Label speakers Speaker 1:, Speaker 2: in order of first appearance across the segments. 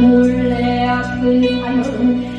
Speaker 1: 몰래 아픈 삶을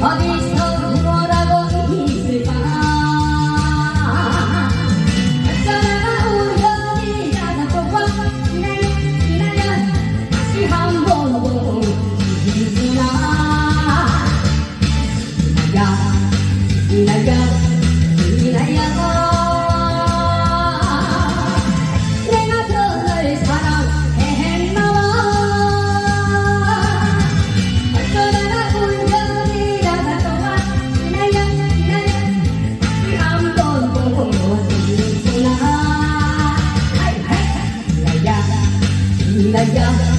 Speaker 1: 어디서 来呀